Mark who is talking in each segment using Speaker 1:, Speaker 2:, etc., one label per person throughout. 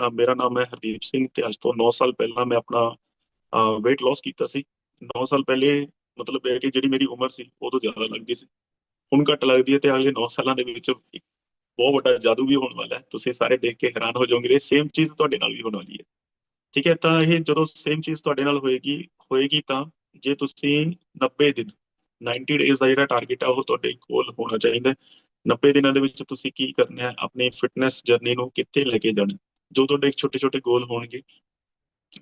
Speaker 1: ਤਾਂ ਮੇਰਾ ਨਾਮ ਹੈ ਹਰਦੀਪ ਸਿੰਘ ਤੇ ਅੱਜ ਤੋਂ 9 ਸਾਲ ਪਹਿਲਾਂ ਮੈਂ ਆਪਣਾ weight loss ਕੀਤਾ ਸੀ। 9 ਸਾਲ ਪਹਿਲੇ ਮਤਲਬ ਇਹ ਕਿ ਜਿਹੜੀ ਮੇਰੀ ਉਮਰ ਸੀ ਉਹ ਤੋਂ ਜ਼ਿਆਦਾ ਲੱਗਦੀ ਸੀ। ਹੁਣ ਘੱਟ ਲੱਗਦੀ ਹੈ ਤੇ ਅਗਲੇ 9 ਸਾਲਾਂ ਦੇ ਵਿੱਚ ਬਹੁਤ ਵੱਡਾ ਜਾਦੂ ਵੀ ਹੋਣ ਵਾਲਾ ਹੈ। ਤੁਸੀਂ ਸਾਰੇ ਦੇਖ ਕੇ ਹੈਰਾਨ ਹੋ ਜਾਓਗੇ ਸੇਮ ਚੀਜ਼ ਤੁਹਾਡੇ ਨਾਲ ਵੀ ਹੋਣ ਵਾਲੀ ਹੈ। ਠੀਕ ਹੈ, ਤਾਂ ਇਹ ਜਦੋਂ ਸੇਮ ਚੀਜ਼ ਤੁਹਾਡੇ ਨਾਲ ਹੋਏਗੀ ਹੋਏਗੀ ਤਾਂ ਜੇ ਤੁਸੀਂ 90 ਦਿਨ 90 ਡੇਜ਼ ਦਾ ਜਿਹੜਾ ਟਾਰਗੇਟ ਆ, ਉਹ ਤੁਹਾਡੇ ਕੋਲ ਹੋਣਾ ਚਾਹੀਦਾ 90 ਦਿਨਾਂ ਦੇ ਵਿੱਚ ਤੁਸੀਂ ਕੀ ਕਰਨਾ ਹੈ? ਆਪਣੀ ਫਿਟਨੈਸ ਜਰਨੀ ਨੂੰ ਕਿੱਥੇ ਲੈ ਕੇ ਜਾਣਾ ਜੋ ਤੁਹਾਡੇ ਛੋਟੇ ਛੋਟੇ ਗੋਲ ਹੋਣਗੇ,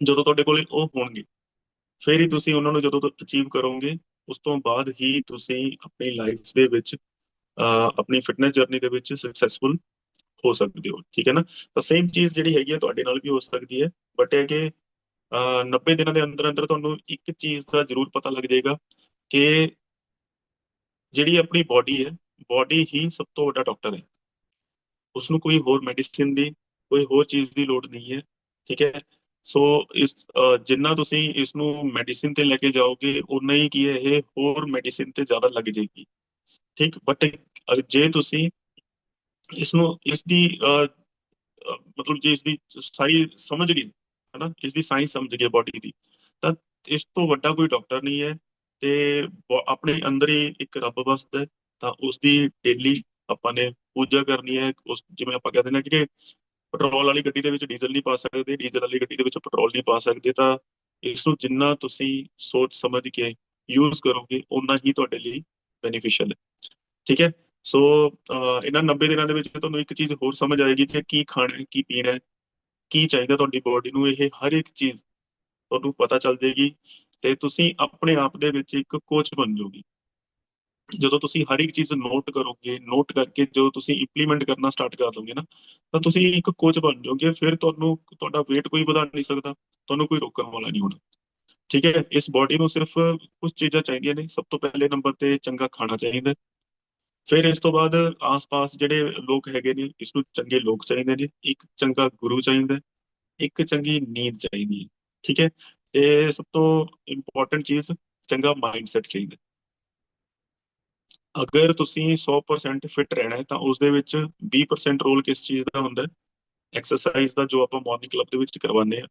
Speaker 1: ਜਦੋਂ ਤੁਹਾਡੇ ਕੋਲ ਉਹ ਹੋਣਗੇ, ਫਿਰ ਹੀ ਤੁਸੀਂ ਉਹਨਾਂ ਨੂੰ ਜਦੋਂ ਅਚੀਵ ਕਰੋਗੇ, ਉਸ ਤੋਂ ਬਾਅਦ ਹੀ ਤੁਸੀਂ ਆਪਣੀ ਲਾਈਫ ਦੇ ਵਿੱਚ ਆਪਣੀ ਫਿਟਨੈਸ ਜਰਨੀ ਦੇ ਵਿੱਚ ਸਕਸੈਸਫੁਲ ਹੋ ਸਕਦੇ ਹੋ, ਠੀਕ ਹੈ ਨਾ? ਤਾਂ ਸੇਮ ਚੀਜ਼ ਜਿਹੜੀ ਹੈਗੀ ਹੈ ਤੁਹਾਡੇ ਨਾਲ ਵੀ ਹੋ ਸਕਦੀ ਹੈ ਬਟ ਇਹ ਕਿ 90 ਦਿਨਾਂ ਦੇ ਅੰਦਰ ਅੰਦਰ ਤੁਹਾਨੂੰ ਇੱਕ ਚੀਜ਼ ਦਾ ਜ਼ਰੂਰ ਪਤਾ ਲੱਗ ਜਾਏਗਾ ਕਿ ਜਿਹੜੀ ਆਪਣੀ ਬਾਡੀ ਹੈ ਬਾਡੀ ਹੀ ਸਭ ਤੋਂ ਵੱਡਾ ਡਾਕਟਰ ਹੈ। ਉਸ ਨੂੰ ਕੋਈ ਹੋਰ ਮੈਡੀਸਿਨ ਦੀ ਕੋਈ ਹੋਰ ਚੀਜ਼ ਦੀ ਲੋੜ ਨਹੀਂ ਹੈ, ਠੀਕ ਹੈ? ਸੋ ਇਸ ਜਿੰਨਾ ਤੁਸੀਂ ਇਸ ਨੂੰ ਮੈਡੀਸਿਨ ਤੇ ਲੈ ਕੇ ਜਾਓਗੇ ਉਨਾ ਹੀ ਕੀ ਹੈ ਇਹ ਹੋਰ ਮੈਡੀਸਿਨ ਤੇ ਜ਼ਿਆਦਾ ਲੱਗ ਜਾਏਗੀ, ਠੀਕ? ਬਟ ਜੇ ਤੁਸੀਂ ਇਸ ਨੂੰ ਇਸ ਦੀ ਮਤਲਬ ਜੇ ਇਸ ਦੀ ਸਾਰੀ ਸਮਝ ਗਏ, ਹਨਾ? ਇਸ ਦੀ ਸਾਇੰਸ ਸਮਝ ਗਏ ਬਾਡੀ ਦੀ, ਤਾਂ ਇਸ ਤੋਂ ਵੱਡਾ ਕੋਈ ਡਾਕਟਰ ਨਹੀਂ ਹੈ ਤੇ ਆਪਣੇ ਅੰਦਰ ਹੀ ਇੱਕ ਰੱਬ ਵਸਦਾ ਤਾਂ ਉਸ ਦੀ ਡੇਲੀ ਆਪਾਂ ਨੇ ਪੂਜਾ ਕਰਨੀ ਹੈ, ਉਸ ਜਿਵੇਂ ਆਪਾਂ ਕਹਿੰਦੇ ਨੇ ਕਿ ਪੈਟਰੋਲ ਵਾਲੀ ਗੱਡੀ ਦੇ ਵਿੱਚ ਡੀਜ਼ਲ ਨਹੀਂ ਪਾ ਸਕਦੇ, ਡੀਜ਼ਲ ਵਾਲੀ ਗੱਡੀ ਦੇ ਵਿੱਚ ਪੈਟਰੋਲ ਨਹੀਂ ਪਾ ਸਕਦੇ, ਤਾਂ ਇਸ ਨੂੰ ਜਿੰਨਾ ਤੁਸੀਂ ਸੋਚ ਸਮਝ ਕੇ ਯੂਜ਼ ਕਰੋਗੇ ਉਨਾ ਹੀ ਤੁਹਾਡੇ ਲਈ ਬੈਨੀਫੀਸ਼ੀਅਲ ਹੈ। ਠੀਕ ਹੈ? ਸੋ ਇਹਨਾਂ 90 ਦਿਨਾਂ ਦੇ ਵਿੱਚ ਤੁਹਾਨੂੰ ਇੱਕ ਚੀਜ਼ ਹੋਰ ਸਮਝ ਆਏਗੀ ਕਿ ਕੀ ਖਾਣਾ, ਕੀ ਪੀਣਾ ਹੈ ਕੀ ਚਾਹੀਦਾ ਤੁਹਾਡੀ ਬੋਡੀ ਨੂੰ, ਇਹ ਹਰ ਇੱਕ ਚੀਜ਼ ਤੁਹਾਨੂੰ ਪਤਾ ਚੱਲ ਜਾਏਗੀ ਤੇ ਤੁਸੀਂ ਆਪਣੇ ਆਪ ਦੇ ਵਿੱਚ ਇੱਕ ਕੋਚ ਬਣ ਜਾਓਗੇ। ਜਦੋਂ ਤੁਸੀਂ ਹਰ ਇੱਕ ਚੀਜ਼ ਨੋਟ ਕਰੋਗੇ ਨੋਟ ਕਰਕੇ ਜਦੋਂ ਤੁਸੀਂ ਇੰਪਲੀਮੈਂਟ ਕਰਨਾ ਸਟਾਰਟ ਕਰ ਦੋਗੇ ਨਾ, ਤਾਂ ਤੁਸੀਂ ਇੱਕ ਕੋਚ ਬਣ ਜਾਓਗੇ, ਫਿਰ ਤੁਹਾਨੂੰ ਤੁਹਾਡਾ weight ਕੋਈ ਵਧਾ ਨਹੀਂ ਸਕਦਾ, ਤੁਹਾਨੂੰ ਕੋਈ ਰੋਕਣ ਵਾਲਾ ਨਹੀਂ ਹੋਣਾ। ਠੀਕ ਹੈ, ਇਸ ਬਾਡੀ ਨੂੰ ਸਿਰਫ ਕੁਝ ਚੀਜ਼ਾਂ ਚਾਹੀਦੀਆਂ ਨੇ, ਸਭ ਤੋਂ ਪਹਿਲੇ ਨੰਬਰ ਤੇ ਚੰਗਾ ਖਾਣਾ ਚਾਹੀਦਾ। ਫਿਰ ਇਸ ਤੋਂ ਬਾਅਦ ਆਸ-ਪਾਸ ਜਿਹੜੇ ਲੋਕ ਹੈਗੇ ਨੇ ਇਸ ਨੂੰ ਚੰਗੇ ਲੋਕ ਚਾਹੀਦੇ ਨੇ, ਇੱਕ ਚੰਗਾ ਗੁਰੂ ਚਾਹੀਦਾ, ਇੱਕ ਚੰਗੀ ਨੀਂਦ ਚਾਹੀਦੀ ਹੈ। ਠੀਕ ਹੈ ਤੇ ਸਭ ਤੋਂ ਇੰਪੋਰਟੈਂਟ ਚੀਜ਼ ਚੰਗਾ ਮਾਈਂਡਸੈਟ ਚਾਹੀਦਾ। ਅਗਰ ਤੁਸੀਂ 100% ਫਿਟ ਰਹਿਣਾ ਹੈ, ਤਾਂ ਉਸ ਦੇ ਵਿੱਚ 20% ਰੋਲ ਕਿਸ ਚੀਜ਼ ਦਾ ਹੁੰਦਾ ਹੈ? ਐਕਸਰਸਾਈਜ਼ ਦਾ ਜੋ ਆਪਾਂ ਮਾਰਨਿੰਗ ਕਲੱਬ ਦੇ ਵਿੱਚ ਕਰਵਾਉਂਦੇ ਆ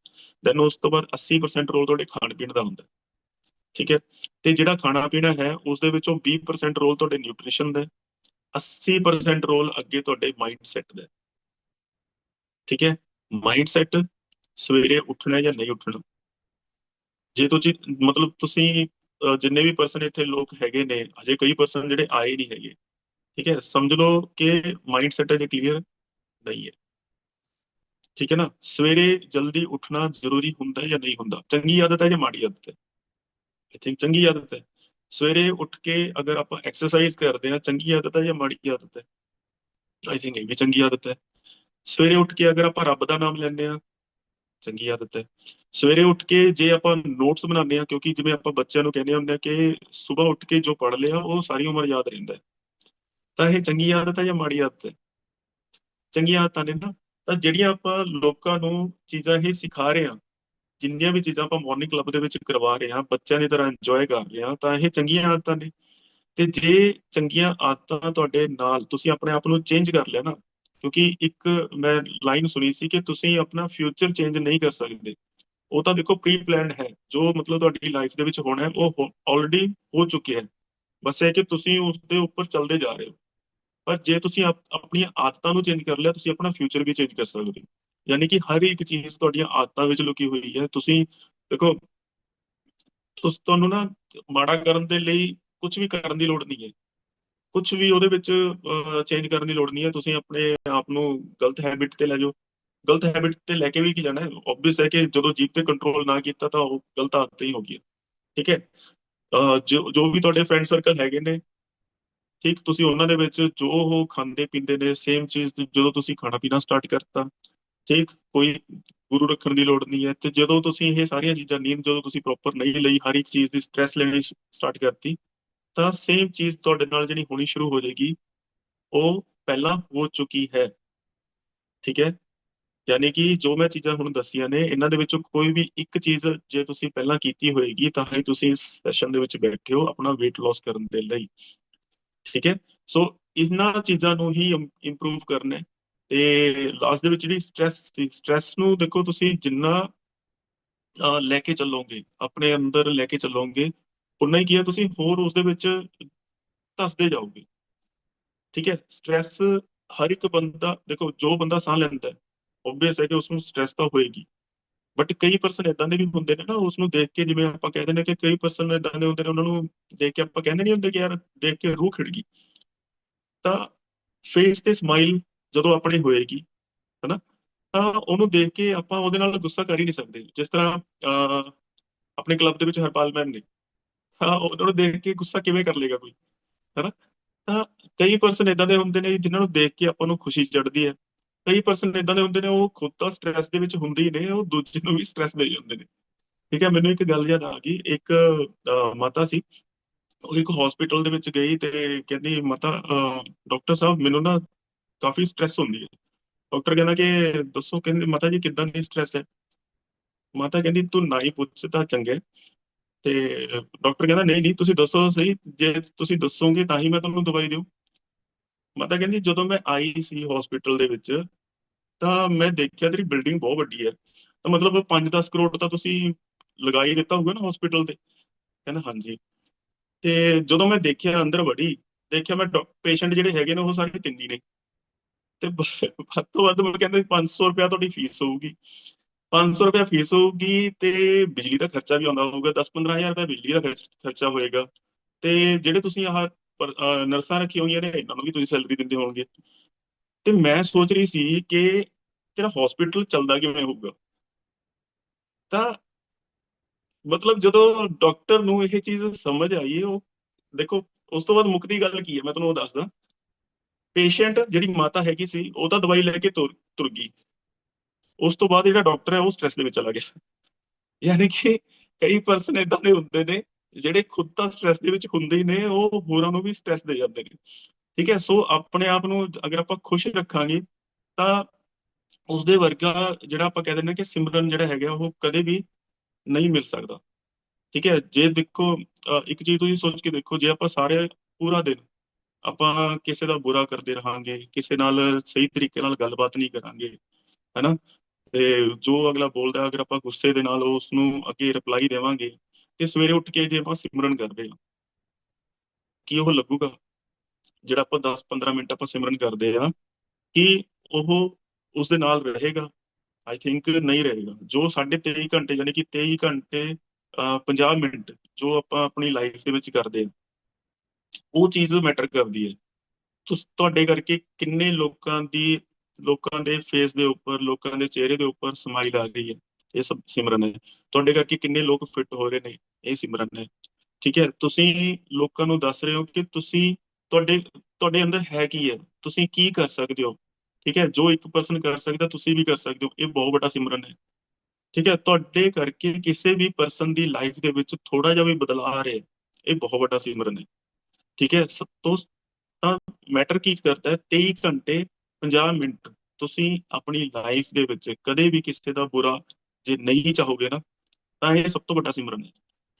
Speaker 1: ਦੈਨ ਉਸ ਤੋਂ ਬਾਅਦ 80% ਰੋਲ ਤੁਹਾਡੇ ਖਾਣ ਪੀਣ ਦਾ ਹੁੰਦਾ ਠੀਕ ਹੈ? ਤੇ ਜਿਹੜਾ ਖਾਣਾ ਪੀਣਾ ਹੈ ਉਸ ਦੇ ਵਿੱਚੋਂ 20% ਰੋਲ ਤੁਹਾਡੇ ਨਿਊਟ੍ਰੀਸ਼ਨ ਦਾ 80% ਰੋਲ ਅੱਗੇ ਤੁਹਾਡੇ ਮਾਈਂਡ ਸੈਟ ਦਾ ਠੀਕ ਹੈ? ਮਾਈਂਡ ਸੈਟ ਸਵੇਰੇ ਉੱਠਣਾ ਜਾਂ ਨਹੀਂ ਉੱਠਣਾ? ਜੇ ਤੁਸੀਂ, ਮਤਲਬ ਤੁਸੀਂ ਜਿੰਨੇ ਵੀ ਪਰਸਨ ਇੱਥੇ ਲੋਕ ਹੈਗੇ ਨੇ ਅਜੇ ਕਈ ਪਰਸਨ ਜਿਹੜੇ ਆਏ ਨਹੀਂ ਹੈਗੇ। ਠੀਕ ਹੈ, ਸਮਝ ਲਓ ਕਿ ਮਾਈਂਡ ਸੈਟ ਅਜੇ ਕਲੀਅਰ ਨਹੀਂ ਹੈ। ਠੀਕ ਹੈ ਨਾ? ਸਵੇਰੇ ਜਲਦੀ ਉੱਠਣਾ ਜ਼ਰੂਰੀ ਹੁੰਦਾ ਹੈ ਜਾਂ ਨਹੀਂ ਹੁੰਦਾ? ਚੰਗੀ ਆਦਤ ਹੈ ਜਾਂ ਮਾੜੀ ਆਦਤ ਹੈ? ਆਈ ਥਿੰਕ ਚੰਗੀ ਆਦਤ ਹੈ। ਸਵੇਰੇ ਉੱਠ ਕੇ ਅਗਰ ਆਪਾਂ ਐਕਸਰਸਾਈਜ਼ ਕਰਦੇ ਹਾਂ, ਚੰਗੀ ਆਦਤ ਹੈ ਜਾਂ ਮਾੜੀ ਆਦਤ ਹੈ? ਆਈ ਥਿੰਕ ਇਹ ਵੀ ਚੰਗੀ ਆਦਤ ਹੈ। ਸਵੇਰੇ ਉੱਠ ਕੇ ਅਗਰ ਆਪਾਂ ਰੱਬ ਦਾ ਨਾਮ ਲੈਂਦੇ ਆ ਚੰਗੀ ਆਦਤ ਹੈ। ਸਵੇਰੇ ਉੱਠ ਕੇ ਜੇ ਆਪਾਂ ਨੋਟਸ ਬਣਾਉਂਦੇ ਆ ਕਿਉਂਕਿ ਜਿਵੇਂ ਆਪਾਂ ਬੱਚਿਆਂ ਨੂੰ ਕਹਿੰਦੇ ਹੁੰਦੇ ਆ ਕਿ ਸਵੇਰ ਉੱਠ ਕੇ ਜੋ ਪੜ ਲਿਆ, ਉਹ ਸਾਰੀ ਉਮਰ ਯਾਦ ਰਹਿੰਦਾ ਤਾਂ ਇਹ ਚੰਗੀ ਆਦਤ ਹੈ ਜਾਂ ਮਾੜੀ ਆਦਤ ਹੈ? ਚੰਗੀ ਆਦਤਾਂ ਨੇ ਨਾ, ਤਾਂ ਜਿਹੜੀਆਂ ਆਪਾਂ ਲੋਕਾਂ ਨੂੰ ਚੀਜ਼ਾਂ ਹੀ ਸਿਖਾ ਰਹੇ ਆ ਜਿੰਨੀਆਂ ਵੀ ਚੀਜ਼ਾਂ ਆਪਾਂ ਮਾਰਨਿੰਗ ਕਲੱਬ ਦੇ ਵਿੱਚ ਕਰਵਾ ਰਹੇ ਆ ਬੱਚਿਆਂ ਦੀ ਤਰ੍ਹਾਂ ਇੰਜੋਏ ਕਰ ਰਹੇ ਆ ਤਾਂ ਇਹ ਚੰਗੀਆਂ ਆਦਤਾਂ ਨੇ। ਤੇ ਜੇ ਚੰਗੀਆਂ ਆਦਤਾਂ ਤੁਹਾਡੇ ਨਾਲ ਤੁਸੀਂ ਆਪਣੇ ਆਪ ਨੂੰ ਚੇਂਜ ਕਰ ਲਿਆ ਨਾ, ਕਿਉਂਕਿ ਇੱਕ ਮੈਂ ਲਾਈਨ ਸੁਣੀ ਸੀ ਕਿ ਤੁਸੀਂ ਆਪਣਾ ਫਿਊਚਰ ਚੇਂਜ ਨਹੀਂ ਕਰ ਸਕਦੇ। ਉਹ ਤਾਂ ਦੇਖੋ ਪ੍ਰੀ ਪਲਾਨਡ ਹੈ, ਜੋ ਮਤਲਬ ਤੁਹਾਡੀ ਲਾਈਫ ਦੇ ਵਿੱਚ ਹੋਣਾ ਹੈ, ਉਹ ਆਲਰੇਡੀ ਹੋ ਚੁੱਕਿਆ ਹੈ। ਬਸ ਇਹ ਕਿ ਤੁਸੀਂ ਉਸ ਦੇ ਉੱਪਰ ਚੱਲਦੇ ਜਾ ਰਹੇ ਹੋ। ਪਰ ਜੇ ਤੁਸੀਂ ਆਪਣੀਆਂ ਆਦਤਾਂ ਨੂੰ ਚੇਂਜ ਕਰ ਲਿਆ, ਤੁਸੀਂ ਆਪਣਾ ਫਿਊਚਰ ਵੀ ਚੇਂਜ ਕਰ ਸਕਦੇ ਹੋ। ਯਾਨੀ ਕਿ ਹਰ ਇੱਕ ਚੀਜ਼ ਤੁਹਾਡੀਆਂ ਆਦਤਾਂ ਵਿੱਚ ਲੁਕੀ ਹੋਈ ਹੈ। ਤੁਸੀਂ ਦੇਖੋ, ਤੁਸੀਂ, ਤੁਹਾਨੂੰ ਨਾ ਮਾੜਾ ਕਰਨ ਦੇ ਲਈ ਕੁਝ ਵੀ ਕਰਨ ਦੀ ਲੋੜ ਨਹੀਂ ਹੈ। ਕੁਝ ਵੀ ਉਹਦੇ ਵਿੱਚ ਚੇਂਜ ਕਰਨ ਦੀ ਲੋੜ ਨਹੀਂ ਹੈ। ਤੁਸੀਂ ਆਪਣੇ ਆਪ ਨੂੰ ਗਲਤ ਹੈਬਿਟ ਤੇ ਲੈ ਜਾਓ। ਗਲਤ ਹੈਬਿਟ ਤੇ ਲੈ ਕੇ ਵੀ ਕੀ ਜਾਣਾ ਹੈ? ਆਬਵੀਅਸ ਹੈ ਕਿ ਜਦੋਂ ਜੀਭ ਤੇ ਕੰਟਰੋਲ ਨਾ ਕੀਤਾ ਤਾਂ ਉਹ ਗਲਤ ਆਦਤ ਹੀ ਹੋ ਗਈ ਠੀਕ ਹੈ? ਜੋ ਜੋ ਵੀ ਤੁਹਾਡੇ ਫਰੈਂਡ ਸਰਕਲ ਹੈਗੇ ਨੇ, ਠੀਕ, ਤੁਸੀਂ ਉਹਨਾਂ ਦੇ ਵਿੱਚ ਜੋ ਉਹ ਖਾਂਦੇ ਪੀਂਦੇ ਨੇ ਸੇਮ ਚੀਜ਼ ਜਦੋਂ ਤੁਸੀਂ ਖਾਣਾ ਪੀਣਾ ਸਟਾਰਟ ਕਰਤਾ, ਠੀਕ, ਕੋਈ ਗੁਰੂ ਰੱਖਣ ਦੀ ਲੋੜ ਨਹੀਂ ਹੈ ਤੇ ਜਦੋਂ ਤੁਸੀਂ ਇਹ ਸਾਰੀਆਂ ਚੀਜ਼ਾਂ ਨੀਂਦ ਜਦੋਂ ਤੁਸੀਂ ਪ੍ਰੋਪਰ ਨਹੀਂ ਲਈ, ਹਰ ਇੱਕ ਚੀਜ਼ ਦੀ ਸਟ੍ਰੈਸ ਲੈਣੀ ਸਟਾਰਟ ਕਰਤੀ, ਤਾਂ ਸੇਮ ਚੀਜ਼ ਤੁਹਾਡੇ ਨਾਲ ਜਿਹੜੀ ਹੋਣੀ ਸ਼ੁਰੂ ਹੋ ਜਾਏਗੀ, ਉਹ ਪਹਿਲਾਂ ਹੋ ਚੁੱਕੀ ਹੈ। ਠੀਕ ਹੈ? ਯਾਨੀ ਕਿ ਜੋ ਮੈਂ ਚੀਜ਼ਾਂ ਹੁਣ ਦੱਸੀਆਂ ਨੇ, ਇਹਨਾਂ ਦੇ ਵਿੱਚੋਂ ਕੋਈ ਵੀ ਇੱਕ ਚੀਜ਼ ਜੇ ਤੁਸੀਂ ਪਹਿਲਾਂ ਕੀਤੀ ਹੋਏਗੀ, ਤਾਂ ਹੀ ਤੁਸੀਂ ਇਸ ਸੈਸ਼ਨ ਦੇ ਵਿੱਚ ਬੈਠੇ ਹੋ ਆਪਣਾ weight loss ਕਰਨ ਦੇ ਲਈ। ਠੀਕ ਹੈ? ਸੋ ਇਹਨਾਂ ਚੀਜ਼ਾਂ ਨੂੰ ਹੀ ਇੰਪਰੂਵ ਕਰਨਾ ਤੇ ਲਾਸਟ ਦੇ ਵਿੱਚ ਜਿਹੜੀ ਸਟ੍ਰੈਸ ਸੀ ਸਟ੍ਰੈਸ ਨੂੰ ਦੇਖੋ ਤੁਸੀਂ ਜਿੰਨਾ ਲੈ ਕੇ ਚੱਲੋਗੇ, ਆਪਣੇ ਅੰਦਰ ਲੈ ਕੇ ਚੱਲੋਗੇ ਉਨਾ ਹੀ ਕੀ ਹੈ, ਤੁਸੀਂ ਹੋਰ ਉਸ ਦੇ ਵਿੱਚ ਧੱਸਦੇ ਜਾਓਗੇ। ਠੀਕ ਹੈ? ਸਟ੍ਰੈਸ ਹਰ ਇੱਕ ਬੰਦਾ, ਦੇਖੋ ਜੋ ਬੰਦਾ ਸਾਹ ਲੈਂਦਾ ਹੈ ਹੈ ਕਿ ਉਸ ਨੂੰ ਸਟ੍ਰੈਸ ਤਾਂ ਹੋਏਗੀ। ਬਟ ਕਈ ਪਰਸਨ ਇਦਾਂ ਦੇ ਵੀ ਹੁੰਦੇ ਨੇ ਨਾ ਉਸ ਨੂੰ ਦੇਖ ਕੇ ਜਿਵੇਂ ਆਪਾਂ ਕਹਿੰਦੇ ਨੇ ਕਿ ਕਈ ਪਰਸਨ ਇਦਾਂ ਦੇ ਹੁੰਦੇ ਨੇ, ਉਹਨਾਂ ਨੂੰ ਦੇਖ ਕੇ ਆਪਾਂ ਕਹਿੰਦੇ ਨਹੀਂ ਹੁੰਦੇ ਕਿ ਯਾਰ ਦੇਖ ਕੇ ਰੂਹ ਖਿੜ ਗਈ ਤਾਂ ਫੇਸ ਤੇ ਸਮਾਈਲ ਜਦੋਂ ਆਪਣੀ ਹੋਏਗੀ, ਹਨਾ, ਤਾਂ ਉਹਨੂੰ ਦੇਖ ਕੇ ਆਪਾਂ ਉਹਦੇ ਨਾਲ ਗੁੱਸਾ ਕਰ ਹੀ ਨਹੀਂ ਸਕਦੇ। ਜਿਸ ਤਰ੍ਹਾਂ ਆਪਣੇ ਕਲੱਬ ਦੇ ਵਿੱਚ ਹਰਪਾਲ ਮੈਮ ਨੇ, ਤਾਂ ਉਹਨਾਂ ਨੂੰ ਦੇਖ ਕੇ ਗੁੱਸਾ ਕਿਵੇਂ ਕਰ ਲੇਗਾ ਕੋਈ, ਹਨਾ? ਤਾਂ ਕਈ ਪਰਸਨ ਇਦਾਂ ਦੇ ਹੁੰਦੇ ਨੇ ਜਿਨ੍ਹਾਂ ਨੂੰ ਦੇਖ ਕੇ ਆਪਾਂ ਨੂੰ ਖੁਸ਼ੀ ਚੜਦੀ ਹੈ। ਕਈ ਪਰਸਨ ਇਦਾਂ ਦੇ ਹੁੰਦੇ ਨੇ, ਉਹ ਖੁਦ ਤਾਂ ਸਟ੍ਰੈਸ ਦੇ ਵਿੱਚ ਹੁੰਦੇ ਹੀ ਨੇ, ਉਹ ਦੂਜੇ ਨੂੰ ਵੀ ਸਟ੍ਰੈਸ ਦੇ ਜਾਂਦੇ ਨੇ। ਠੀਕ ਹੈ, ਮੈਨੂੰ ਇੱਕ ਗੱਲ ਯਾਦ ਆ ਗਈ। ਇੱਕ ਮਾਤਾ ਸੀ, ਉਹ ਇੱਕ ਹਸਪੀਟਲ ਦੇ ਵਿੱਚ ਗਈ ਤੇ ਕਹਿੰਦੀ, ਮਾਤਾ ਡਾਕਟਰ ਸਾਹਿਬ, ਮੈਨੂੰ ਨਾ ਕਾਫੀ ਸਟ੍ਰੈਸ ਹੁੰਦੀ ਹੈ। ਡਾਕਟਰ ਕਹਿੰਦਾ ਕਿ, ਦੱਸੋ, ਕਹਿੰਦੇ, ਮਾਤਾ ਜੀ, ਕਿੱਦਾਂ ਦੀ ਸਟ੍ਰੈਸ ਹੈ? ਮਾਤਾ ਕਹਿੰਦੀ, ਤੂੰ ਨਾ ਹੀ ਪੁੱਛ ਤਾਂ ਚੰਗੇ। ਤੇ ਡਾਕਟਰ ਕਹਿੰਦਾ, ਨਹੀਂ ਨਹੀਂ, ਤੁਸੀਂ ਦੱਸੋ ਸਹੀ, ਜੇ ਤੁਸੀਂ ਦੱਸੋਗੇ ਤਾਂ ਹੀ ਮੈਂ ਤੁਹਾਨੂੰ ਦਵਾਈ ਦਿਉ ਮਾਤਾ ਕਹਿੰਦੀ, ਜਦੋਂ ਮੈਂ ਆਈ ਸੀ ਹਸਪੀਟਲ ਦੇ ਵਿੱਚ ਤਾਂ ਮੈਂ ਦੇਖਿਆ ਤੇਰੀ ਬਿਲਡਿੰਗ ਬਹੁਤ ਵੱਡੀ ਹੈ। ਤਾਂ ਮਤਲਬ 5-10 ਕਰੋੜ ਤਾਂ ਤੁਸੀਂ ਲਗਾ ਹੀ ਦਿੱਤਾ ਹੋਊਗਾ ਨਾ ਹਸਪੀਟਲ ਤੇ? ਕਹਿੰਦਾ, ਹਾਂਜੀ। ਤੇ ਜਦੋਂ ਮੈਂ ਦੇਖਿਆ ਅੰਦਰ ਵੜੀ, ਦੇਖਿਆ ਮੈਂ ਪੇਸ਼ੈਂਟ ਜਿਹੜੇ ਹੈਗੇ ਨੇ ਉਹ ਸਾਰੇ ਤਿੰਨ ਨੇ। ਤੇ ਵੱਧ ਤੋਂ ਵੱਧ ਮੈਂ ਕਹਿੰਦੇ 500 ਰੁਪਇਆ ਤੁਹਾਡੀ ਫੀਸ ਹੋਊਗੀ। 500 ਰੁਪਇਆ ਫੀਸ ਹੋਊਗੀ ਤੇ ਬਿਜਲੀ ਦਾ ਖਰਚਾ ਵੀ ਆਉਂਦਾ ਹੋਊਗਾ। 10-15000 ਰੁਪਇਆ ਬਿਜਲੀ ਦਾ ਖਰਚਾ ਹੋਏਗਾ। ਤੇ ਜਿਹੜੇ ਤੁਸੀਂ ਆਹ ਨਰਸਾਂ ਰੱਖੀਆਂ ਹੋਈਆਂ ਨੇ, ਇਹਨਾਂ ਨੂੰ ਵੀ ਤੁਸੀਂ ਸੈਲਰੀ ਦਿੰਦੇ ਹੋਣਗੇ। ਤੇ ਮੈਂ ਸੋਚ ਰਹੀ ਸੀ ਕਿ ਤੇਰਾ ਹਸਪੀਟਲ ਚੱਲਦਾ ਕਿਵੇਂ ਹੋਊਗਾ? ਤਾਂ ਮਤਲਬ ਜਦੋਂ ਡਾਕਟਰ ਨੂੰ ਇਹ ਚੀਜ਼ ਸਮਝ ਆਈ ਉਹ ਦੇਖੋ, ਉਸ ਤੋਂ ਬਾਅਦ ਮੁੱਕਦੀ ਗੱਲ ਕੀ ਹੈ? ਮੈਂ ਤੁਹਾਨੂੰ ਉਹ ਦੱਸਦਾ। ਪੇਸ਼ੈਂਟ ਜਿਹੜੀ ਮਾਤਾ ਹੈਗੀ ਸੀ, ਉਹ ਤਾਂ ਦਵਾਈ ਲੈ ਕੇ ਤੁਰ ਗਈ। ਉਸ ਤੋਂ ਬਾਅਦ ਜਿਹੜਾ ਡਾਕਟਰ ਹੈ, ਉਹ ਸਟ੍ਰੈਸ ਦੇ ਵਿੱਚ ਚਲਾ ਗਿਆ। ਯਾਨੀ ਕਿ ਕਈ ਪਰਸਨ ਇਦਾਂ ਦੇ ਹੁੰਦੇ ਨੇ, ਜਿਹੜੇ ਖੁਦ ਤਾਂ ਸਟ੍ਰੈਸ ਦੇ ਵਿੱਚ ਹੁੰਦੇ ਹੀ ਨੇ, ਉਹ ਹੋਰਾਂ ਨੂੰ ਵੀ ਸਟ੍ਰੈਸ ਦੇ ਜਾਂਦੇ ਨੇ। ਠੀਕ ਹੈ, ਸੋ ਆਪਣੇ ਆਪ ਨੂੰ ਅਗਰ ਆਪਾਂ ਖੁਸ਼ ਰੱਖਾਂਗੇ, ਤਾਂ ਉਸ ਦੇ ਵਰਗਾ ਜਿਹੜਾ ਆਪਾਂ ਕਹਿ ਦਿੰਦੇ ਹਾਂ ਕਿ ਸਿਮਰਨ ਜਿਹੜਾ ਹੈਗਾ, ਉਹ ਕਦੇ ਵੀ ਨਹੀਂ ਮਿਲ ਸਕਦਾ। ਠੀਕ ਹੈ, ਜੇ ਦੇਖੋ ਇੱਕ ਚੀਜ਼ ਤੁਸੀਂ ਸੋਚ ਕੇ ਦੇਖੋ, ਜੇ ਆਪਾਂ ਸਾਰੇ ਪੂਰਾ ਦਿਨ ਆਪਾਂ ਕਿਸੇ ਦਾ ਬੁਰਾ ਕਰਦੇ ਰਹਾਂਗੇ, ਕਿਸੇ ਨਾਲ ਸਹੀ ਤਰੀਕੇ ਨਾਲ ਗੱਲਬਾਤ ਨਹੀਂ ਕਰਾਂਗੇ, ਹੈਨਾ? ਤੇ ਜੋ ਅਗਲਾ ਬੋਲਦਾ, ਅਗਰ ਆਪਾਂ ਗੁੱਸੇ ਦੇ ਨਾਲ ਉਸ ਨੂੰ ਅੱਗੇ ਰਿਪਲਾਈ ਦੇਵਾਂਗੇ, ਤੇ ਸਵੇਰੇ ਉੱਠ ਕੇ ਜੇ ਆਪਾਂ ਸਿਮਰਨ ਕਰਦੇ ਹਾਂ, ਕੀ ਉਹ ਲੱਗੂਗਾ? ਜਿਹੜਾ ਆਪਾਂ 10-15 ਮਿੰਟ ਆਪਾਂ ਸਿਮਰਨ ਕਰਦੇ ਆ ਕਿ ਉਹ ਉਸ ਦੇ ਨਾਲ ਰਹੇਗਾ ਆਈ ਥਿੰਕ ਨਹੀਂ ਰਹੇਗਾ। ਜੋ 23 ਘੰਟੇ ਯਾਨੀ ਕਿ 23 ਘੰਟੇ 50 ਮਿੰਟ ਜੋ ਆਪਾਂ ਆਪਣੀ ਲਾਈਫ ਦੇ ਵਿੱਚ ਕਰਦੇ ਆ ਉਹ ਚੀਜ਼ ਮੈਟਰ ਕਰਦੀ ਹੈ। ਤੁਹਾਡੇ ਕਰਕੇ ਕਿੰਨੇ ਲੋਕਾਂ ਦੀ, ਲੋਕਾਂ ਦੇ ਫੇਸ ਦੇ ਉੱਪਰ, ਲੋਕਾਂ ਦੇ ਚਿਹਰੇ ਦੇ ਉੱਪਰ ਸਮਾਈਲ ਆ ਰਹੀ ਹੈ, ਇਹ ਸਭ ਸਿਮਰਨ ਹੈ। ਤੁਹਾਡੇ ਕਰਕੇ ਕਿੰਨੇ ਲੋਕ ਫਿੱਟ ਹੋ ਰਹੇ ਨੇ, ਇਹ ਸਿਮਰਨ ਹੈ। ਠੀਕ ਹੈ, ਤੁਸੀਂ ਲੋਕਾਂ ਨੂੰ ਦੱਸ ਰਹੇ ਹੋ ਕਿ ਤੁਸੀਂ ਤੁਹਾਡੇ ਤੁਹਾਡੇ ਅੰਦਰ ਹੈ ਕੀ ਹੈ? ਤੁਸੀਂ ਕੀ ਕਰ ਸਕਦੇ ਹੋ? ਠੀਕ ਹੈ, ਜੋ ਇੱਕ ਪਰਸਨ ਕਰ ਸਕਦਾ, ਤੁਸੀਂ ਵੀ ਕਰ ਸਕਦੇ ਹੋ। ਇਹ ਬਹੁਤ ਵੱਡਾ ਸਿਮਰਨ ਹੈ। ਠੀਕ ਹੈ, ਤੁਹਾਡੇ ਕਰਕੇ ਕਿਸੇ ਵੀ ਪਰਸਨ ਦੀ ਲਾਈਫ ਦੇ ਵਿੱਚ ਥੋੜਾ ਜਿਹਾ ਵੀ ਬਦਲਾਅ ਆ ਰਿਹਾ ਇਹ ਬਹੁਤ ਵੱਡਾ ਸਿਮਰਨ ਹੈ। ਠੀਕ ਹੈ ਸਭ ਤੋਂ, ਤਾਂ ਮੈਟਰ ਕੀ ਕਰਦਾ ਹੈ? 23 ਘੰਟੇ 50 ਮਿੰਟ ਤੁਸੀਂ ਆਪਣੀ ਲਾਈਫ ਦੇ ਵਿੱਚ ਕਦੇ ਵੀ ਕਿਸੇ ਦਾ ਬੁਰਾ ਜੇ ਨਹੀਂ ਚਾਹੋਗੇ ਨਾ, ਤਾਂ ਇਹ ਸਭ ਤੋਂ ਵੱਡਾ ਸਿਮਰਨ ਹੈ।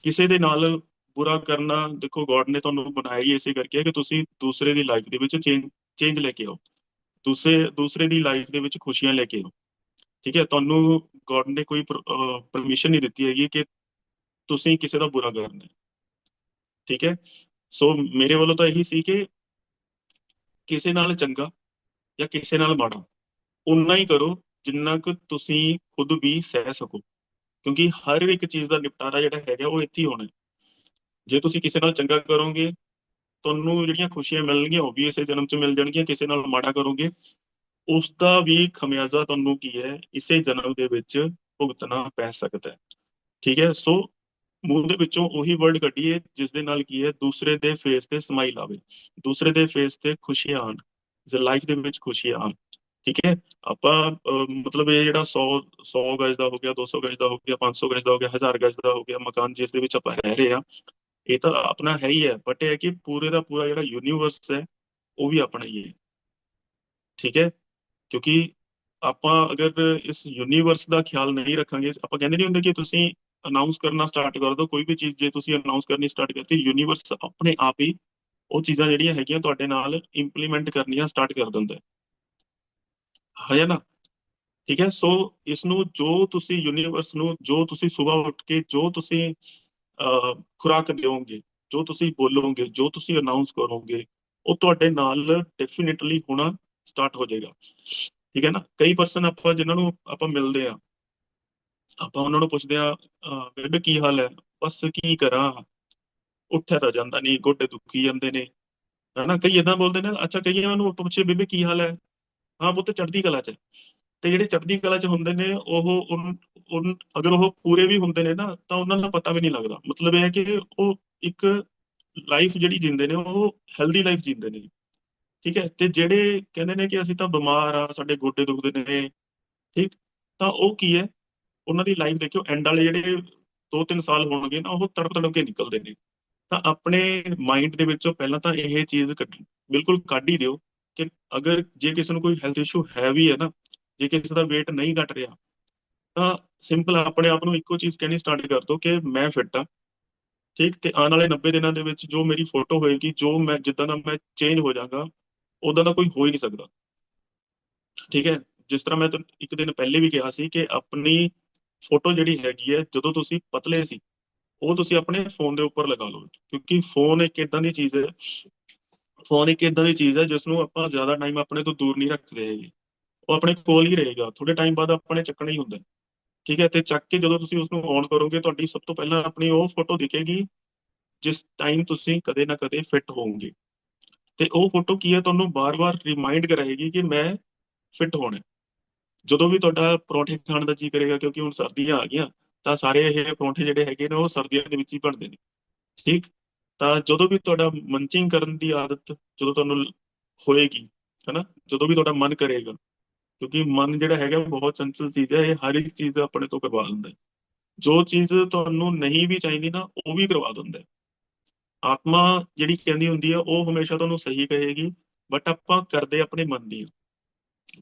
Speaker 1: ਕਿਸੇ ਦੇ ਨਾਲ ਬੁਰਾ ਕਰਨਾ, ਦੇਖੋ ਗੋਡ ਨੇ ਤੁਹਾਨੂੰ ਬਣਾਇਆ ਹੀ ਇਸੇ ਕਰਕੇ ਕਿ ਤੁਸੀਂ ਦੂਸਰੇ ਦੀ ਲਾਈਫ ਦੇ ਵਿੱਚ ਚੇਂਜ ਚੇਂਜ ਲੈ ਕੇ ਆਓ। ਦੂਸਰੇ ਦੂਸਰੇ ਦੀ ਲਾਈਫ ਦੇ ਵਿੱਚ ਖੁਸ਼ੀਆਂ ਲੈ ਕੇ ਆਓ। ਠੀਕ ਹੈ, ਤੁਹਾਨੂੰ ਗੋਡ ਨੇ ਕੋਈ ਪਰਮਿਸ਼ਨ ਨਹੀਂ ਦਿੱਤੀ ਹੈਗੀ ਕਿ ਤੁਸੀਂ ਕਿਸੇ ਦਾ ਬੁਰਾ ਕਰਨਾ ਹੈ। ਠੀਕ ਹੈ, ਸੋ ਮੇਰੇ ਵੱਲੋਂ ਤਾਂ ਇਹੀ ਸੀ ਕਿ ਕਿਸੇ ਨਾਲ ਚੰਗਾ ਜਾਂ ਕਿਸੇ ਨਾਲ ਮਾੜਾ ਉਨਾ ਹੀ ਕਰੋ ਜਿੰਨਾ ਕੁ ਤੁਸੀਂ ਖੁਦ ਵੀ ਸਹਿ ਸਕੋ। ਕਿਉਂਕਿ ਹਰ ਇੱਕ ਚੀਜ਼ ਦਾ ਨਿਪਟਾਰਾ ਜਿਹੜਾ ਹੈਗਾ ਉਹ ਇੱਥੇ ਹੀ ਹੋਣਾ ਹੈ। ਜੇ ਤੁਸੀਂ ਕਿਸੇ ਨਾਲ ਚੰਗਾ ਕਰੋਗੇ ਤੁਹਾਨੂੰ ਜਿਹੜੀਆਂ ਖੁਸ਼ੀਆਂ ਮਿਲਣਗੀਆਂ ਉਹ ਵੀ ਇਸੇ ਜਨਮ 'ਚ ਮਿਲ ਜਾਣਗੀਆਂ ਕਿਸੇ ਨਾਲ ਮਾੜਾ ਕਰੋਗੇ ਉਸ ਦਾ ਵੀ ਖਮਿਆਜ਼ਾ ਤੁਹਾਨੂੰ ਕੀ ਹੈ? ਇਸੇ ਜਨਮ ਦੇ ਵਿੱਚ ਭੁਗਤਣਾ ਪੈ ਸਕਦਾ ਹੈ। ਠੀਕ ਹੈ? ਸੋ ਮੂੰਹ ਦੇ ਵਿੱਚੋਂ ਉਹੀ ਵਰਡ ਕੱਢੀਏ ਜਿਸ ਦੇ ਨਾਲ ਕੀ ਹੈ? ਦੂਸਰੇ ਦੇ ਫੇਸ ਤੇ ਸਮਾਈਲ ਆਵੇ। ਦੂਸਰੇ ਦੇ ਫੇਸ ਤੇ ਖੁਸ਼ੀਆਂ ਆਣ। ਜੇ ਲਾਈਫ ਦੇ ਵਿੱਚ ਖੁਸ਼ੀਆਂ ਆਣ। ਠੀਕ ਹੈ? ਆਪਾਂ ਅਹ, ਮਤਲਬ ਇਹ ਜਿਹੜਾ 100 100 ਗਜ ਦਾ ਹੋ ਗਿਆ 200 ਗਜ ਦਾ ਹੋ ਗਿਆ 500 ਗਜ ਦਾ ਹੋ ਗਿਆ 1000 ਗਜ ਦਾ ਹੋ ਗਿਆ ਮਕਾਨ ਜਿਸ ਦੇ ਵਿੱਚ ਆਪਾਂ ਰਹਿ ਰਹੇ ਆ ਇਹ ਤਾਂ ਆਪਣਾ ਹੈ ਹੀ ਹੈ ਬਟ ਇਹ ਹੈ ਕਿ ਪੂਰੇ ਦਾ ਪੂਰਾ ਜਿਹੜਾ ਯੂਨੀਵਰਸ ਹੈ, ਉਹ ਵੀ ਆਪਣਾ ਹੀ ਹੈ। ਠੀਕ ਹੈ? ਕਿਉਂਕਿ ਆਪਾਂ ਅਗਰ ਇਸ ਯੂਨੀਵਰਸ ਦਾ ਖਿਆਲ ਨਹੀਂ ਰੱਖਾਂਗੇ, ਆਪਾਂ ਕਹਿੰਦੇ ਨਹੀਂ ਹੁੰਦੇ ਕਿ ਤੁਸੀਂ ਅਨਾਉਂਸ ਕਰਨਾ ਸਟਾਰਟ ਕਰ ਦਿਓ, ਕੋਈ ਵੀ ਚੀਜ਼ ਜੇ ਤੁਸੀਂ ਅਨਾਉਂਸ ਕਰਨੀ ਸਟਾਰਟ ਕਰਤੀ ਯੂਨੀਵਰਸ ਆਪਣੇ ਆਪ ਹੀ ਉਹ ਚੀਜ਼ਾਂ ਜਿਹੜੀਆਂ ਹੈਗੀਆਂ ਤੁਹਾਡੇ ਨਾਲ ਇੰਪਲੀਮੈਂਟ ਕਰਨੀਆਂ ਸਟਾਰਟ ਕਰ ਦਿੰਦਾ ਹੈ। ਹੈ ਨਾ? ਠੀਕ ਹੈ? ਸੋ ਇਸ ਨੂੰ ਜੋ ਤੁਸੀਂ ਯੂਨੀਵਰਸ ਨੂੰ, ਜੋ ਤੁਸੀਂ ਸਵੇਰ ਉੱਠ ਕੇ, ਜੋ ਤੁਸੀਂ ਖੁਰਾਕ ਦਿਓਗੇ, ਜੋ ਤੁਸੀਂ ਬੋਲੋਗੇ, ਜੋ ਤੁਸੀਂ ਅਨਾਉਂਸ ਕਰੋਗੇ, ਉਹ ਤੁਹਾਡੇ ਨਾਲ ਡੈਫੀਨਿਟਲੀ ਹੋਣਾ ਸਟਾਰਟ ਹੋ ਜਾਏਗਾ। ਠੀਕ ਹੈ ਨਾ? ਕਈ ਪਰਸਨ ਆਪਾਂ, ਜਿਨ੍ਹਾਂ ਨੂੰ ਆਪਾਂ ਮਿਲਦੇ ਆ ਆਪਾਂ ਉਹਨਾਂ ਨੂੰ ਪੁੱਛਦੇ ਆ ਬੇਬੇ ਕੀ ਹਾਲ ਹੈ? ਬਸ ਕੀ ਕਰਾਂ? ਉੱਠਿਆ ਤਾਂ ਜਾਂਦਾ ਨਹੀਂ ਗੋਡੇ ਦੁਖੀ ਜਾਂਦੇ ਨੇ। ਹਨਾ? ਕਈ ਇਦਾਂ ਬੋਲਦੇ ਨੇ, ਅੱਛਾ, ਕਈਆਂ ਨੂੰ ਆਪਾਂ ਪੁੱਛੇ, ਬੇਬੇ ਕੀ ਹਾਲ ਹੈ? ਹਾਂ ਪੁੱਤ, ਚੜ੍ਹਦੀ ਕਲਾ 'ਚ ਤੇ ਜਿਹੜੇ ਚੜ੍ਹਦੀ ਕਲਾ 'ਚ ਹੁੰਦੇ ਨੇ, ਉਹ ਉਨ- ਅਗਰ ਉਹ ਪੂਰੇ ਵੀ ਹੁੰਦੇ ਨੇ ਨਾ, ਤਾਂ ਉਹਨਾਂ ਦਾ ਪਤਾ ਵੀ ਨਹੀਂ ਲੱਗਦਾ। ਮਤਲਬ ਇਹ ਹੈ ਕਿ ਉਹ ਇੱਕ ਲਾਈਫ ਜਿਹੜੀ ਜਿੰਦੇ ਨੇ, ਉਹ ਹੈਲਦੀ ਲਾਈਫ ਜਿੰਦੇ ਨੇ। ਠੀਕ ਹੈ? ਤੇ ਜਿਹੜੇ ਕਹਿੰਦੇ ਨੇ ਕਿ ਅਸੀਂ ਤਾਂ ਬਿਮਾਰ ਆ, ਸਾਡੇ ਗੋਡੇ ਦੁਖਦੇ ਨੇ, ਠੀਕ? ਤਾਂ ਉਹ ਕੀ ਹੈ? ਉਹਨਾਂ ਦੀ ਲਾਈਫ ਦੇਖਿਓ ਐਂਡ ਵਾਲੇ ਜਿਹੜੇ 2-3 ਸਾਲ ਹੋਣਗੇ ਨਾ, ਉਹ ਤੜਪ ਤੜਪ ਕੇ ਨਿਕਲਦੇ ਨੇ। ਤਾਂ ਆਪਣੇ ਮਾਈਂਡ ਦੇ ਵਿੱਚੋਂ ਪਹਿਲਾਂ ਤਾਂ ਇਹ ਚੀਜ਼ ਕੱਢ, ਬਿਲਕੁਲ ਕੱਢ ਹੀ ਦਿਓ ਕਿ ਅਗਰ ਜੇ ਕਿਸੇ ਨੂੰ ਕੋਈ ਹੈਲਥ ਇਸ਼ੂ ਹੈ ਵੀ ਹੈ ਨਾ ਜੇ ਕਿਸੇ ਦਾ weight ਨਹੀਂ ਘਟ ਰਿਹਾ, ਤਾਂ ਸਿੰਪਲ ਆਪਣੇ ਆਪ ਨੂੰ ਇੱਕੋ ਚੀਜ਼ ਕਹਿਣੀ ਸਟਾਰਟ ਕਰ ਦੋ ਕਿ ਮੈਂ ਫਿੱਟ ਆ ਠੀਕ? ਤੇ ਆਉਣ ਵਾਲੇ 90 ਦਿਨਾਂ ਦੇ ਵਿੱਚ ਜੋ ਮੇਰੀ ਫੋਟੋ ਹੋਏਗੀ, ਜੋ ਮੈਂ, ਜਿੱਦਾਂ ਦਾ ਮੈਂ ਚੇਂਜ ਹੋ ਜਾਗਾ ਉਦਾਂ ਦਾ ਕੋਈ ਹੋ ਹੀ ਨਹੀਂ ਸਕਦਾ। ਠੀਕ ਹੈ? ਜਿਸ ਤਰ੍ਹਾਂ ਮੈਂ ਤੁਹਾਨੂੰ ਇੱਕ ਦਿਨ ਪਹਿਲੇ ਵੀ ਕਿਹਾ ਸੀ ਕਿ ਆਪਣੀ ਫੋਟੋ ਜਿਹੜੀ ਹੈਗੀ ਹੈ, ਜਦੋਂ ਤੁਸੀਂ ਪਤਲੇ ਸੀ, ਉਹ ਤੁਸੀਂ ਆਪਣੇ ਫੋਨ ਦੇ ਉੱਪਰ ਲਗਾ ਲਓ। ਕਿਉਂਕਿ ਫੋਨ ਇੱਕ ਇਦਾਂ ਦੀ ਚੀਜ਼ ਹੈ ਫੋਨ ਇੱਕ ਇਦਾਂ ਦੀ ਚੀਜ਼ ਹੈ ਜਿਸ ਨੂੰ ਆਪਾਂ ਜ਼ਿਆਦਾ ਟਾਈਮ ਆਪਣੇ ਤੋਂ ਦੂਰ ਨਹੀਂ ਰੱਖਦੇ ਹੈਗੇ। ਉਹ ਆਪਣੇ ਕੋਲ ਹੀ ਰਹੇਗਾ। ਥੋੜੇ ਟਾਈਮ ਬਾਅਦ ਆਪਣੇ ਚੱਕਣਾ ਹੀ ਹੁੰਦਾ। ਠੀਕ ਹੈ? ਤੇ ਚੱਕ ਕੇ ਜਦੋਂ ਤੁਸੀਂ ਉਸ ਨੂੰ ਔਨ ਕਰੋਗੇ, ਤੁਹਾਡੀ ਸਭ ਤੋਂ ਪਹਿਲਾਂ ਆਪਣੀ ਉਹ ਫੋਟੋ ਦਿਖੇਗੀ, ਜਿਸ ਟਾਈਮ ਤੁਸੀਂ ਕਦੇ ਨਾ ਕਦੇ ਫਿੱਟ ਹੋਵੋਗੇ। ਤੇ ਉਹ ਫੋਟੋ ਕੀ ਹੈ? ਤੁਹਾਨੂੰ ਬਾਰ-ਬਾਰ ਰਿਮਾਈਂਡ ਕਰਾਏਗੀ ਕਿ ਮੈਂ ਫਿੱਟ ਹੋਣਾ। ਜਦੋਂ ਵੀ ਤੁਹਾਡਾ ਪਰੌਂਠੇ ਖਾਣ ਦਾ ਜੀ ਕਰੇਗਾ, ਕਿਉਂਕਿ ਹੁਣ ਸਰਦੀਆਂ ਆ ਗਈਆਂ, ਤਾਂ ਸਾਰੇ ਇਹ ਪਰੌਂਠੇ ਜਿਹੜੇ ਹੈਗੇ ਨੇ, ਉਹ ਸਰਦੀਆਂ ਦੇ ਵਿੱਚ ਹੀ ਬਣਦੇ ਨੇ। ਠੀਕ? ਤਾਂ ਜਦੋਂ ਵੀ ਤੁਹਾਡਾ ਮੰਚਿੰਗ ਕਰਨ ਦੀ ਆਦਤ ਜਦੋਂ ਤੁਹਾਨੂੰ ਹੋਏਗੀ, ਹੈਨਾ? ਜਦੋਂ ਵੀ ਤੁਹਾਡਾ ਮਨ ਕਰੇਗਾ ਕਿਉਂਕਿ ਮਨ ਜਿਹੜਾ ਹੈਗਾ ਬਹੁਤ ਚੰਚਲ ਚੀਜ਼ ਹੈ, ਇਹ ਹਰ ਇੱਕ ਚੀਜ਼ ਆਪਣੇ ਤੋਂ ਕਰਵਾ ਦਿੰਦਾ ਹੈ। ਜੋ ਚੀਜ਼ ਤੁਹਾਨੂੰ ਨਹੀਂ ਵੀ ਚਾਹੀਦੀ ਨਾ, ਉਹ ਵੀ ਕਰਵਾ ਦਿੰਦਾ ਹੈ। ਆਤਮਾ ਜਿਹੜੀ ਕਹਿੰਦੀ ਹੁੰਦੀ ਹੈ, ਉਹ ਹਮੇਸ਼ਾ ਤੁਹਾਨੂੰ ਸਹੀ ਕਹੇਗੀ ਬਟ ਆਪਾਂ ਕਰਦੇ ਆਪਣੇ ਮਨ ਦੀ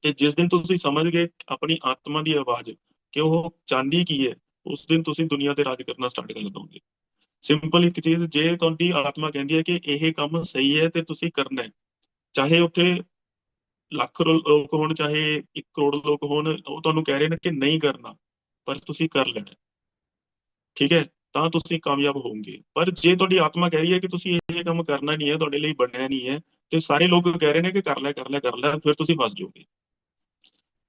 Speaker 1: ਤੇ ਜਿਸ ਦਿਨ ਤੁਸੀਂ ਸਮਝ ਗਏ ਆਪਣੀ ਆਤਮਾ ਦੀ ਆਵਾਜ਼ ਕਿ ਉਹ ਚਾਹੁੰਦੀ ਕੀ ਹੈ, ਉਸ ਦਿਨ ਤੁਸੀਂ ਦੁਨੀਆ ਤੇ ਰਾਜ ਕਰਨਾ ਸਟਾਰਟ ਕਰ ਦੋਗੇ। ਸਿੰਪਲ ਇੱਕ ਚੀਜ਼, ਜੇ ਤੁਹਾਡੀ ਆਤਮਾ ਕਹਿੰਦੀ ਹੈ ਕਿ ਇਹ ਕੰਮ ਸਹੀ ਹੈ ਤੇ ਤੁਸੀਂ ਕਰਨਾ ਹੈ, ਚਾਹੇ ਉੱਥੇ ਲੱਖ ਲੋਕ ਹੋਣ, ਚਾਹੇ 1 ਕਰੋੜ ਲੋਕ ਹੋਣ, ਉਹ ਤੁਹਾਨੂੰ ਕਹਿ ਰਹੇ ਨੇ ਕਿ ਨਹੀਂ ਕਰਨਾ, ਪਰ ਤੁਸੀਂ ਕਰ ਲੈਣਾ। ਠੀਕ ਹੈ? ਤਾਂ ਤੁਸੀਂ ਕਾਮਯਾਬ ਹੋਵੋਗੇ। ਪਰ ਜੇ ਤੁਹਾਡੀ ਆਤਮਾ ਕਹਿ ਰਹੀ ਹੈ ਕਿ ਤੁਸੀਂ ਇਹ ਕੰਮ ਕਰਨਾ ਨਹੀਂ ਹੈ, ਤੁਹਾਡੇ ਲਈ ਬਣਿਆ ਨਹੀਂ ਹੈ, ਤੇ ਸਾਰੇ ਲੋਕ ਕਹਿ ਰਹੇ ਨੇ ਕਿ ਕਰ ਲੈ ਕਰ ਲੈ ਕਰ ਲੈ, ਫਿਰ ਤੁਸੀਂ ਫਸ ਜਾਓਗੇ।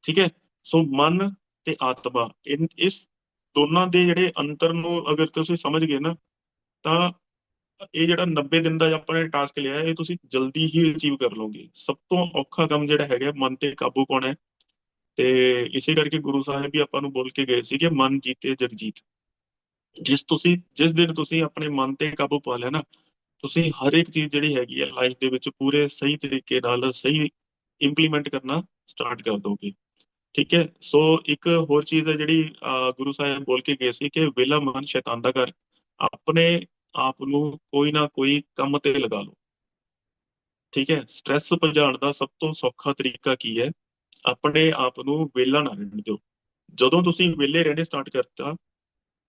Speaker 1: ਠੀਕ ਹੈ? ਸੋ ਮਨ ਤੇ ਆਤਮਾ ਇਸ ਦੋਨਾਂ ਦੇ ਜਿਹੜੇ ਅੰਤਰ ਨੂੰ ਅਗਰ ਤੁਸੀਂ ਸਮਝ ਗਏ ਨਾ, ਤਾਂ ਇਹ ਜਿਹੜਾ 90 ਦਿਨ ਦਾ ਆਪਾਂ ਨੇ ਟਾਸਕ ਲਿਆ ਇਹ ਤੁਸੀਂ ਜਲਦੀ ਹੀ ਅਚੀਵ ਕਰ ਲਓਗੇ। ਸਭ ਤੋਂ ਔਖਾ ਕੰਮ ਜਿਹੜਾ ਹੈਗਾ ਮਨ ਤੇ ਕਾਬੂ ਪਾਉਣਾ ਹੈ। ਤੇ ਇਸੇ ਕਰਕੇ ਗੁਰੂ ਸਾਹਿਬ ਵੀ ਆਪਾਂ ਨੂੰ ਬੋਲ ਕੇ ਗਏ ਸੀ ਕਿ ਮਨ ਜੀਤੇ ਜਗ ਜਿਸ ਤੁਸੀਂ ਜਿਸ ਦਿਨ ਤੁਸੀਂ ਆਪਣੇ ਮਨ ਤੇ ਕਾਬੂ ਪਾ ਲਿਆ ਨਾ ਤੁਸੀਂ ਹਰ ਇੱਕ ਚੀਜ਼ ਜਿਹੜੀ ਹੈਗੀ ਹੈ ਲਾਈਫ ਦੇ ਵਿੱਚ ਪੂਰੇ ਸਹੀ ਤਰੀਕੇ ਨਾਲ ਸਹੀ ਇੰਪਲੀਮੈਂਟ ਕਰਨਾ ਸਟਾਰਟ ਕਰ ਦੋਗੇ। ਠੀਕ ਹੈ? ਸੋ ਇੱਕ ਹੋਰ ਚੀਜ਼ ਹੈ ਜਿਹੜੀ ਅਹ, ਗੁਰੂ ਸਾਹਿਬ ਬੋਲ ਕੇ ਗਏ ਸੀ ਕਿ ਵਿਲਾ ਮਨ ਸ਼ੈਤਾਨ ਦਾ ਘਰ। ਆਪਣੇ ਆਪ ਨੂੰ ਕੋਈ ਨਾ ਕੋਈ ਕੰਮ ਤੇ ਲਗਾ ਲਓ। ਠੀਕ ਹੈ? ਸਟ੍ਰੈਸ ਭਜਾਉਣ ਦਾ ਸਭ ਤੋਂ ਸੌਖਾ ਤਰੀਕਾ ਕੀ ਹੈ? ਆਪਣੇ ਆਪ ਨੂੰ ਵਿਹਲਾ ਨਾ ਰਹਿਣ ਦਿਓ। ਜਦੋਂ ਤੁਸੀਂ ਵਿਹਲੇ ਰਹਿਣੇ ਸਟਾਰਟ ਕਰਤਾ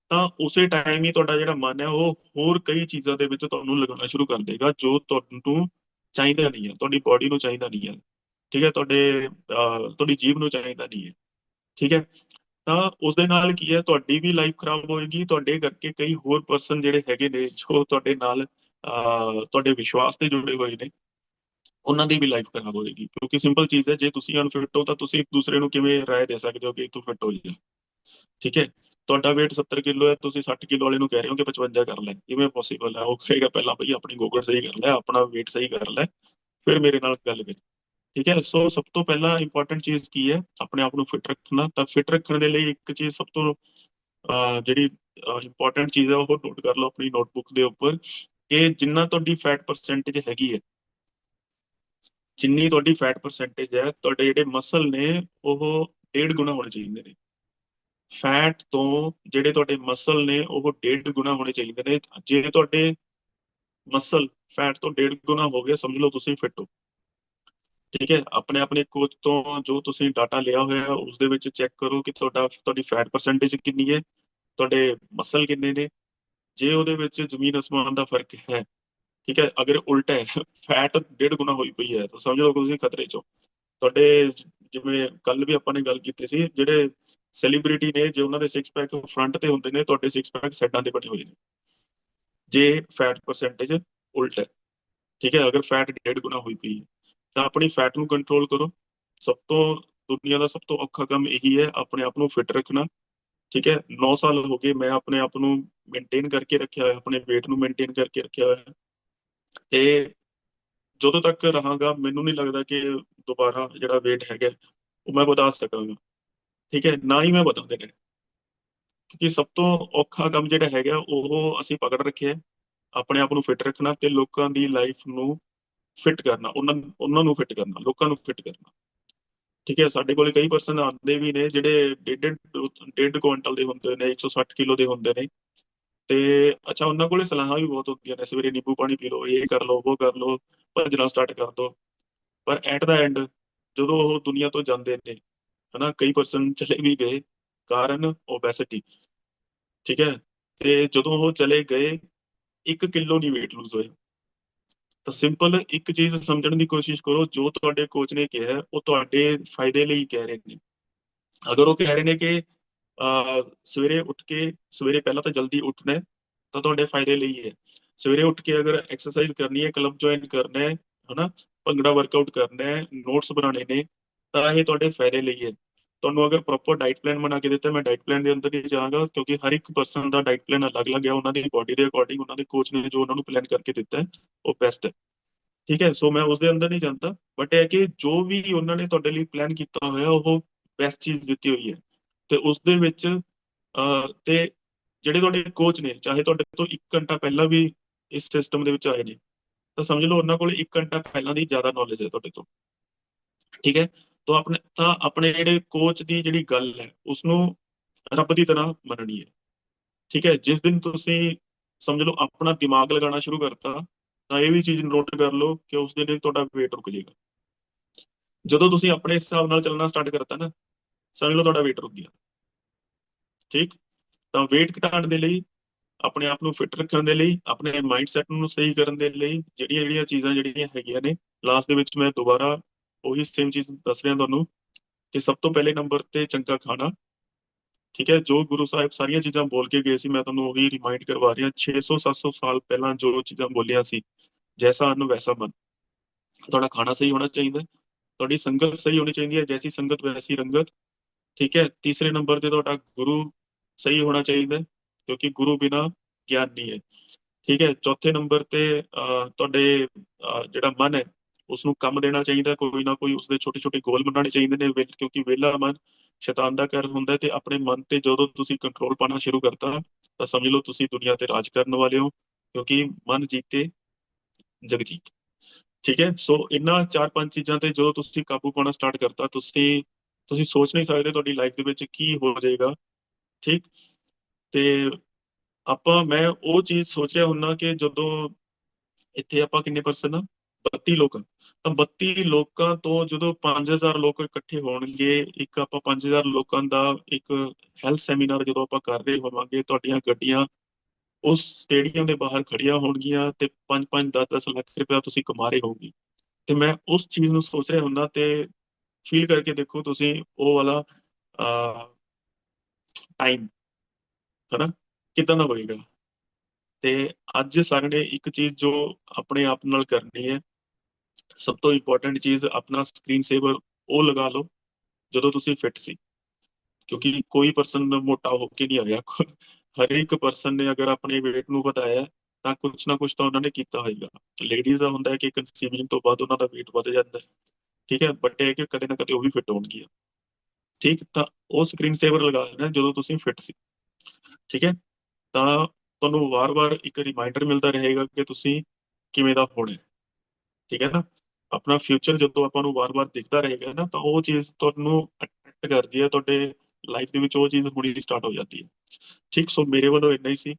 Speaker 1: ਤਾਂ ਉਸੇ ਟਾਈਮ ਹੀ ਤੁਹਾਡਾ ਜਿਹੜਾ ਮਨ ਹੈ ਉਹ ਹੋਰ ਕਈ ਚੀਜ਼ਾਂ ਦੇ ਵਿੱਚ ਤੁਹਾਨੂੰ ਲਗਾਉਣਾ ਸ਼ੁਰੂ ਕਰ ਦੇਗਾ ਜੋ ਤੁਹਾਨੂੰ ਚਾਹੀਦਾ ਨਹੀਂ ਹੈ। ਤੁਹਾਡੀ ਬਾਡੀ ਨੂੰ ਚਾਹੀਦਾ ਨਹੀਂ ਹੈ। ਠੀਕ ਹੈ? ਤੁਹਾਡੇ ਅਹ, ਤੁਹਾਡੀ ਜੀਵ ਨੂੰ ਚਾਹੀਦਾ ਨਹੀਂ ਹੈ। ਠੀਕ ਹੈ? ਤਾਂ ਉਸ ਦੇ ਨਾਲ ਕੀ ਹੈ, ਤੁਹਾਡੀ ਵੀ ਲਾਈਫ ਖਰਾਬ ਹੋਏਗੀ, ਤੁਹਾਡੇ ਕਰਕੇ ਕਈ ਹੋਰ ਪਰਸਨ ਜਿਹੜੇ ਹੈਗੇ ਨੇ, ਜੋ ਤੁਹਾਡੇ ਨਾਲ ਤੁਹਾਡੇ ਵਿਸ਼ਵਾਸ ਤੇ ਜੁੜੇ ਹੋਏ ਨੇ, ਉਹਨਾਂ ਦੀ ਵੀ ਲਾਈਫ ਖਰਾਬ ਹੋਏਗੀ। ਕਿਉਂਕਿ ਸਿੰਪਲ ਚੀਜ਼ ਹੈ, ਜੇ ਤੁਸੀਂ ਅਨਫਿਟ ਹੋ ਤਾਂ ਤੁਸੀਂ ਇੱਕ ਦੂਸਰੇ ਨੂੰ ਕਿਵੇਂ ਰਾਏ ਦੇ ਸਕਦੇ ਹੋ ਕਿ ਤੂੰ ਫਿੱਟ ਹੋ ਜਾ? ਠੀਕ ਹੈ? ਤੁਹਾਡਾ weight 70 ਕਿਲੋ ਹੈ, ਤੁਸੀਂ 60 ਕਿਲੋ ਵਾਲੇ ਨੂੰ ਕਹਿ ਰਹੇ ਹੋ ਕਿ 55 ਕਰ ਲੈ। ਕਿਵੇਂ ਪੋਸੀਬਲ ਹੈ? ਉਹ ਕਹੇਗਾ, ਪਹਿਲਾਂ ਭਈ ਆਪਣੀ ਗੋਗੜ ਸਹੀ ਕਰ ਲੈ, ਆਪਣਾ weight ਸਹੀ ਕਰ ਲੈ, ਫਿਰ ਮੇਰੇ ਨਾਲ ਗੱਲ ਕਰ ਠੀਕ ਹੈ, ਸੋ ਸਭ ਤੋਂ ਪਹਿਲਾਂ ਇੰਪੋਰਟੈਂਟ ਚੀਜ਼ ਕੀ ਹੈ, ਆਪਣੇ ਆਪ ਨੂੰ ਫਿਟ ਰੱਖਣਾ, ਤਾਂ ਫਿਟ ਰੱਖਣ ਦੇ ਲਈ ਇੱਕ ਚੀਜ਼ ਸਭ ਤੋਂ ਜਿਹੜੀ ਇੰਪੋਰਟੈਂਟ ਚੀਜ਼ ਹੈ, ਉਹ ਨੋਟ ਕਰ ਲਓ ਆਪਣੀ ਨੋਟਬੁੱਕ ਦੇ ਉੱਪਰ ਕਿ ਜਿੰਨਾ ਤੁਹਾਡੀ ਫੈਟ ਪਰਸੈਂਟੇਜ ਹੈਗੀ ਹੈ, ਜਿੰਨੀ ਤੁਹਾਡੀ ਫੈਟ ਪਰਸੈਂਟੇਜ ਹੈ, ਤੁਹਾਡੇ ਜਿਹੜੇ ਮਸਲ ਨੇ, ਉਹ ਡੇਢ ਗੁਣਾ ਹੋਣੇ ਚਾਹੀਦੇ ਨੇ। ਫੈਟ ਤੋਂ ਜਿਹੜੇ ਤੁਹਾਡੇ ਮਸਲ ਨੇ, ਉਹ ਡੇਢ ਗੁਣਾ ਹੋਣੇ ਚਾਹੀਦੇ ਨੇ। ਜੇ ਤੁਹਾਡੇ ਮਸਲ ਫੈਟ ਤੋਂ ਡੇਢ ਗੁਣਾ ਹੋ ਗਿਆ, ਸਮਝ ਲਓ ਤੁਸੀਂ ਫਿੱਟ ਹੋ। ਠੀਕ ਹੈ, ਆਪਣੇ ਆਪਣੇ ਕੋਚ ਤੋਂ ਜੋ ਤੁਸੀਂ ਡਾਟਾ ਲਿਆ ਹੋਇਆ ਹੈ ਉਸ ਦੇ ਵਿੱਚ ਚੈੱਕ ਕਰੋ ਕਿ ਤੁਹਾਡਾ, ਤੁਹਾਡੀ ਫੈਟ ਪਰਸੈਂਟੇਜ ਕਿੰਨੀ ਹੈ, ਤੁਹਾਡੇ ਮਸਲ ਕਿੰਨੇ ਨੇ, ਜੇ ਉਹਦੇ ਵਿੱਚ ਜ਼ਮੀਨ ਅਸਮਾਨ ਦਾ ਫ਼ਰਕ ਹੈ, ਠੀਕ ਹੈ, ਅਗਰ ਉਲਟਾ ਹੈ ਫੈਟ ਡੇਢ ਗੁਣਾ ਹੋਈ ਪਈ ਹੈ, ਤਾਂ ਸਮਝ ਲਓ ਤੁਸੀਂ ਖਤਰੇ 'ਚ ਤੁਹਾਡੇ ਜਿਵੇਂ ਕੱਲ ਵੀ ਆਪਾਂ ਨੇ ਗੱਲ ਕੀਤੀ ਸੀ, ਜਿਹੜੇ ਸੈਲੀਬ੍ਰਿਟੀ ਨੇ, ਜੇ ਉਹਨਾਂ ਦੇ ਸਿਕਸ ਪੈਕ ਫਰੰਟ ਤੇ ਹੁੰਦੇ ਨੇ, ਤੁਹਾਡੇ ਸਿਕਸ ਪੈਕ ਸਾਈਡਾਂ ਤੇ ਬਣੇ ਹੋਏ ਨੇ। ਜੇ ਫੈਟ ਪਰਸੈਂਟੇਜ ਉਲਟ ਹੈ, ਠੀਕ ਹੈ, ਅਗਰ ਫੈਟ ਡੇਢ ਗੁਣਾ ਹੋਈ ਪਈ ਹੈ ਤਾਂ ਆਪਣੀ ਫੈਟ ਨੂੰ ਕੰਟਰੋਲ ਕਰੋ। ਸਭ ਤੋਂ ਦੁਨੀਆ ਦਾ ਸਭ ਤੋਂ ਔਖਾ ਕੰਮ ਇਹੀ ਹੈ, ਆਪਣੇ ਆਪ ਨੂੰ ਫਿਟ ਰੱਖਣਾ। ਠੀਕ ਹੈ 9 ਸਾਲ ਹੋ ਗਏ, ਮੈਂ ਆਪਣੇ ਆਪ ਨੂੰ ਮੇਨਟੇਨ ਕਰਕੇ ਰੱਖਿਆ ਹੋਇਆ, ਆਪਣੇ weight ਨੂੰ ਮੇਨਟੇਨ ਕਰਕੇ ਰੱਖਿਆ ਹੋਇਆ। ਤੇ ਜਦੋਂ ਤੱਕ ਰਹਾਂਗਾ, ਮੈਨੂੰ ਨਹੀਂ ਲੱਗਦਾ ਕਿ ਦੁਬਾਰਾ ਜਿਹੜਾ weight ਹੈਗਾ, ਉਹ ਮੈਂ ਵਧਾ ਸਕਾਂਗਾ। ਠੀਕ ਹੈ, ਨਾ ਹੀ ਮੈਂ ਬਦਲ ਦੇਣਾ ਕਿਉਂਕਿ ਸਭ ਤੋਂ ਔਖਾ ਕੰਮ ਜਿਹੜਾ ਹੈਗਾ, ਉਹ ਅਸੀਂ ਪਕੜ ਰੱਖਿਆ ਆਪਣੇ ਆਪ ਨੂੰ ਫਿਟ ਰੱਖਣਾ ਤੇ ਲੋਕਾਂ ਦੀ ਲਾਈਫ ਨੂੰ ਫਿਟ ਕਰਨਾ, ਉਹਨਾਂ ਉਹਨਾਂ ਨੂੰ ਫਿਟ ਕਰਨਾ, ਲੋਕਾਂ ਨੂੰ ਫਿਟ ਕਰਨਾ। ਠੀਕ ਹੈ, ਸਾਡੇ ਕੋਲੇ ਕਈ ਪਰਸਨ ਆਉਂਦੇ ਵੀ ਨੇ ਜਿਹੜੇ ਡੇਢ ਡੇਢ ਕੁਇੰਟਲ ਦੇ ਹੁੰਦੇ ਨੇ 160 ਕਿਲੋ ਦੇ ਹੁੰਦੇ ਨੇ। ਤੇ ਅੱਛਾ, ਉਹਨਾਂ ਕੋਲੇ ਸਲਾਹਾਂ ਵੀ ਬਹੁਤ ਹੁੰਦੀਆਂ ਨੇ, ਸਵੇਰੇ ਨਿੰਬੂ ਪਾਣੀ ਪੀ ਲਓ, ਇਹ ਕਰ ਲਓ, ਉਹ ਕਰ ਲਓ, ਭੱਜਣਾ ਸਟਾਰਟ ਕਰ ਦਿਓ ਪਰ ਐਟ ਦਾ ਐਂਡ ਜਦੋਂ ਉਹ ਦੁਨੀਆ ਤੋਂ ਜਾਂਦੇ ਨੇ, ਹਨਾ, ਕਈ ਪਰਸਨ ਚਲੇ ਵੀ ਗਏ ਕਾਰਨ ਓਬੈਸਿਟੀ ਠੀਕ ਹੈ, ਤੇ ਜਦੋਂ ਉਹ ਚਲੇ ਗਏ 1 ਕਿਲੋ ਨਹੀਂ weight lose ਹੋਇਆ ਤਾਂ ਸਿੰਪਲ ਇੱਕ ਚੀਜ਼ ਸਮਝਣ ਦੀ ਕੋਸ਼ਿਸ਼ ਕਰੋ, ਜੋ ਤੁਹਾਡੇ ਕੋਚ ਨੇ ਕਿਹਾ, ਉਹ ਤੁਹਾਡੇ ਫਾਇਦੇ ਲਈ ਕਹਿ ਰਹੇ ਨੇ। ਅਗਰ ਉਹ ਕਹਿ ਰਹੇ ਨੇ ਕਿ ਸਵੇਰੇ ਉੱਠ ਕੇ, ਸਵੇਰੇ ਪਹਿਲਾਂ ਤਾਂ ਜਲਦੀ ਉੱਠਣਾ ਹੈ, ਤਾਂ ਤੁਹਾਡੇ ਫਾਇਦੇ ਲਈ ਹੈ। ਸਵੇਰੇ ਉੱਠ ਕੇ ਅਗਰ ਐਕਸਰਸਾਈਜ਼ ਕਰਨੀ ਹੈ ਕਲੱਬ ਜੁਆਇਨ ਕਰਨਾ ਹੈ, ਹਨਾ, ਭੰਗੜਾ ਵਰਕਆਊਟ ਕਰਨਾ ਹੈ ਨੋਟਸ ਬਣਾਉਣੇ ਨੇ, ਤਾਂ ਇਹ ਤੁਹਾਡੇ ਫਾਇਦੇ ਲਈ ਹੈ। ਤੁਹਾਨੂੰ ਅਗਰ ਪ੍ਰੋਪਰ ਡਾਈਟ ਪਲਾਨ ਬਣਾ ਕੇ ਦਿੱਤਾ, ਮੈਂ ਡਾਈਟ ਪਲਾਨ ਦੇ ਅੰਦਰ ਹੀ ਜਾਵਾਂਗਾ, ਕਿਉਂਕਿ ਹਰ ਇੱਕ ਪਰਸਨ ਦਾ ਡਾਈਟ ਪਲਾਨ ਅਲੱਗ-ਅਲੱਗ ਹੈ, ਉਹਨਾਂ ਦੀ ਬਾਡੀ ਦੇ ਅਕੋਰਡਿੰਗ ਉਹਨਾਂ ਦੇ ਕੋਚ ਨੇ ਜੋ ਉਹਨਾਂ ਨੂੰ ਪਲਾਨ ਕਰਕੇ ਦਿੱਤਾ ਹੈ, ਉਹ ਬੈਸਟ ਹੈ। ਠੀਕ ਹੈ ਸੋ ਮੈਂ ਉਸ ਦੇ ਅੰਦਰ ਨਹੀਂ ਜਾਂਦਾ ਬਟ ਇਹ ਕਿ ਜੋ ਵੀ ਉਹਨਾਂ ਨੇ ਤੁਹਾਡੇ ਲਈ ਪਲਾਨ ਕੀਤਾ ਹੋਇਆ, ਉਹ ਬੈਸਟ ਚੀਜ਼ ਦਿੱਤੀ ਹੋਈ ਹੈ। ਤੇ ਉਸ ਦੇ ਵਿੱਚ ਤੇ ਜਿਹੜੇ ਤੁਹਾਡੇ ਕੋਚ ਨੇ, ਚਾਹੇ ਤੁਹਾਡੇ ਤੋਂ 1 ਘੰਟਾ ਪਹਿਲਾਂ ਵੀ ਇਸ ਸਿਸਟਮ ਦੇ ਵਿੱਚ ਆਏ ਨੇ, ਤਾਂ ਸਮਝ ਲਓ ਉਹਨਾਂ ਕੋਲ 1 ਘੰਟਾ ਪਹਿਲਾਂ ਦੀ ਜ਼ਿਆਦਾ ਨੌਲੇਜ ਹੈ ਤੁਹਾਡੇ ਤੋਂ। ਠੀਕ ਹੈ ਤਾਂ ਆਪਣੇ ਤਾਂ ਆਪਣੇ ਜਿਹੜੇ ਕੋਚ ਦੀ ਜਿਹੜੀ ਗੱਲ ਹੈ ਉਸ ਨੂੰ ਰੱਬ ਦੀ ਤਰ੍ਹਾਂ ਮੰਨਣੀ ਹੈ। ਠੀਕ ਹੈ, ਜਿਸ ਦਿਨ ਤੁਸੀਂ ਸਮਝ ਲਓ ਆਪਣਾ ਦਿਮਾਗ ਲਗਾਉਣਾ ਸ਼ੁਰੂ ਕਰਤਾ, ਤਾਂ ਇਹ ਵੀ ਚੀਜ਼ ਨੋਟ ਕਰ ਲਓ ਕਿ ਉਸ ਦਿਨ ਤੁਹਾਡਾ weight ਰੁਕ ਜਾਏਗਾ। ਜਦੋਂ ਤੁਸੀਂ ਆਪਣੇ ਹਿਸਾਬ ਨਾਲ ਚੱਲਣਾ ਸਟਾਰਟ ਕਰਤਾ ਨਾ, ਸਮਝ ਲਓ ਤੁਹਾਡਾ weight ਰੁਕ ਗਿਆ। ਠੀਕ, ਤਾਂ weight ਘਟਾਉਣ ਦੇ ਲਈ, ਆਪਣੇ ਆਪ ਨੂੰ ਫਿਟ ਰੱਖਣ ਦੇ ਲਈ, ਆਪਣੇ ਮਾਈਂਡ ਸੈਟ ਨੂੰ ਸਹੀ ਕਰਨ ਦੇ ਲਈ ਜਿਹੜੀਆਂ ਜਿਹੜੀਆਂ ਚੀਜ਼ਾਂ ਜਿਹੜੀਆਂ ਹੈਗੀਆਂ ਨੇ ਲਾਸਟ ਦੇ ਵਿੱਚ ਮੈਂ ਦੁਬਾਰਾ ਉਹੀ ਸੇਮ ਚੀਜ਼ ਦੱਸ ਰਿਹਾ ਤੁਹਾਨੂੰ ਕਿ ਸਭ ਤੋਂ ਪਹਿਲੇ ਨੰਬਰ ਤੇ ਚੰਗਾ ਖਾਣਾ, ਠੀਕ ਹੈ, ਜੋ ਗੁਰੂ ਸਾਹਿਬ ਸਾਰੀਆਂ ਚੀਜ਼ਾਂ ਬੋਲ ਕੇ ਗਏ ਸੀ, ਮੈਂ ਤੁਹਾਨੂੰ ਉਹੀ ਰਿਮਾਈਂਡ ਕਰਵਾ ਰਿਹਾ 600 700 ਸਾਲ ਪਹਿਲਾਂ ਜੋ ਚੀਜ਼ਾਂ ਬੋਲੀਆਂ ਸੀ, ਜੈਸਾ ਅਨ, ਵੈਸਾ ਮਨ। ਤੁਹਾਡਾ ਖਾਣਾ ਸਹੀ ਹੋਣਾ ਚਾਹੀਦਾ, ਤੁਹਾਡੀ ਸੰਗਤ ਸਹੀ ਹੋਣੀ ਚਾਹੀਦੀ ਹੈ, ਜੈਸੀ ਸੰਗਤ, ਵੈਸੀ ਰੰਗਤ, ਠੀਕ ਹੈ, ਤੀਸਰੇ ਨੰਬਰ ਤੇ ਤੁਹਾਡਾ ਗੁਰੂ ਸਹੀ ਹੋਣਾ ਚਾਹੀਦਾ ਕਿਉਂਕਿ ਗੁਰੂ ਬਿਨਾ ਗਿਆਨ ਨਹੀਂ ਹੈ, ਠੀਕ ਹੈ, ਚੌਥੇ ਨੰਬਰ ਤੇ ਤੁਹਾਡੇ ਜਿਹੜਾ ਮਨ ਹੈ ਉਸ ਨੂੰ ਕੰਮ ਦੇਣਾ ਚਾਹੀਦਾ, ਕੋਈ ਨਾ ਕੋਈ ਉਸਦੇ ਛੋਟੇ ਛੋਟੇ ਗੋਲ ਬਣਾਉਣੇ ਚਾਹੀਦੇ ਨੇ ਕਿਉਂਕਿ ਵਿਹਲਾ ਮਨ ਸ਼ੈਤਾਨ ਦਾ ਘਰ ਹੁੰਦਾ ਤੇ ਆਪਣੇ ਮਨ ਤੇ ਜਦੋਂ ਤੁਸੀਂ ਕੰਟਰੋਲ ਪਾਣਾ ਸ਼ੁਰੂ ਕਰਤਾ, ਤਾਂ ਸਮਝ ਲਓ ਤੁਸੀਂ ਦੁਨੀਆ ਤੇ ਰਾਜ ਕਰਨ ਵਾਲੇ ਹੋ, ਕਿਉਂਕਿ ਮਨ ਜੀਤੇ ਜਗਜੀਤ ਠੀਕ ਹੈ? ਸੋ ਇਹਨਾਂ ਚਾਰ ਪੰਜ ਚੀਜ਼ਾਂ ਤੇ ਜਦੋਂ ਤੁਸੀਂ ਕਾਬੂ ਪਾਉਣਾ ਸਟਾਰਟ ਕਰਤਾ, ਤੁਸੀਂ ਤੁਸੀਂ ਸੋਚ ਨਹੀਂ ਸਕਦੇ ਤੁਹਾਡੀ ਲਾਈਫ ਦੇ ਵਿੱਚ ਕੀ ਹੋ ਜਾਏਗਾ। ਠੀਕ? ਤੇ ਆਪਾਂ, ਮੈਂ ਉਹ ਚੀਜ਼ ਸੋਚ ਰਿਹਾ ਹੁੰਨਾ ਕਿ ਜਦੋਂ ਇੱਥੇ ਆਪਾਂ ਕਿੰਨੇ ਪਰਸਨ ਆ? 32 ਲੋਕ ਤਾਂ 32 ਲੋਕਾਂ ਤੋਂ ਜਦੋਂ 5000 ਲੋਕ ਇਕੱਠੇ ਹੋਣਗੇ, ਇੱਕ ਆਪਾਂ 5000 ਲੋਕਾਂ ਦਾ ਇੱਕ ਹੈਲਥ ਸੈਮੀਨਾਰ ਜਦੋਂ ਆਪਾਂ ਕਰ ਰਹੇ ਹੋਵਾਂਗੇ, ਤੁਹਾਡੀਆਂ ਗੱਡੀਆਂ ਉਸ ਸਟੇਡੀਅਮ ਦੇ ਬਾਹਰ ਖੜੀਆਂ ਹੋਣਗੀਆਂ ਤੇ 5-5 10-10 ਲੱਖ ਰੁਪਏ ਤੁਸੀਂ ਕਮਾ ਰਹੇ ਹੋਗੇ ਤੇ ਮੈਂ ਉਸ ਚੀਜ਼ ਨੂੰ ਸੋਚ ਰਿਹਾ ਹੁੰਦਾ ਤੇ ਫੀਲ ਕਰਕੇ ਦੇਖੋ ਤੁਸੀਂ ਉਹ ਵਾਲਾ ਟਾਈਮ ਹਨਾ, ਕਿਦਾਂ ਦਾ ਹੋਏਗਾ? ਤੇ ਅੱਜ ਸਾਰਿਆਂ ਨੇ ਇੱਕ ਚੀਜ਼ ਜੋ ਆਪਣੇ ਆਪ ਨਾਲ ਕਰਨੀ ਹੈ, ਸਭ ਤੋਂ ਇੰਪੋਰਟੈਂਟ ਚੀਜ਼ ਆਪਣਾ ਸਕਰੀਨ ਸੇਵਰ ਉਹ ਲਗਾ ਲਓ, ਜਦੋਂ ਤੁਸੀਂ ਫਿਟ ਸੀ। ਕਿਉਂਕਿ ਕੋਈ ਪਰਸਨ ਮੋਟਾ ਹੋ ਕੇ ਨਹੀਂ ਆਇਆ। ਹਰ ਇੱਕ ਪਰਸਨ ਨੇ ਅਗਰ ਆਪਣੇ weight ਨੂੰ ਵਧਾਇਆ, ਤਾਂ ਕੁਝ ਨਾ ਕੁਝ ਤਾਂ ਉਹਨਾਂ ਨੇ ਕੀਤਾ ਹੋਏਗਾ। ਲੇਡੀਜ਼ ਦਾ ਹੁੰਦਾ ਹੈ ਕਿ ਕਨਸੀਵਿੰਗ ਤੋਂ ਬਾਅਦ ਉਹਨਾਂ ਦਾ weight ਵਧ ਜਾਂਦਾ ਠੀਕ ਹੈ ਬਟ ਇਹ ਕਿ ਕਦੇ ਨਾ ਕਦੇ ਉਹ ਵੀ ਫਿੱਟ ਹੋਣਗੀਆਂ। ਠੀਕ, ਤਾਂ ਉਹ ਸਕਰੀਨ ਸੇਵਰ ਲਗਾ ਲੈਣਾ ਜਦੋਂ ਤੁਸੀਂ ਫਿੱਟ ਸੀ। ਠੀਕ ਹੈ, ਤਾਂ ਤੁਹਾਨੂੰ ਵਾਰ-ਵਾਰ ਇੱਕ ਰਿਮਾਈਂਡਰ ਮਿਲਦਾ ਰਹੇਗਾ ਕਿ ਤੁਸੀਂ ਕਿਵੇਂ ਦਾ ਹੋਣਾ ਠੀਕ ਹੈ ਨਾ? ਆਪਣਾ ਫਿਊਚਰ ਜਦੋਂ ਆਪਾਂ ਨੂੰ ਵਾਰ-ਵਾਰ ਦਿਖਦਾ ਰਹੇਗਾ ਨਾ, ਤਾਂ ਉਹ ਚੀਜ਼ ਤੁਹਾਨੂੰ ਅਟਰੈਕਟ ਕਰਦੀ ਹੈ, ਤੁਹਾਡੇ ਲਾਈਫ ਦੇ ਵਿੱਚ ਉਹ ਚੀਜ਼ ਹੋਣੀ ਸਟਾਰਟ ਹੋ ਜਾਂਦੀ ਹੈ। ਠੀਕ ਸੋ ਮੇਰੇ ਵੱਲੋਂ ਇੰਨਾ ਹੀ ਸੀ।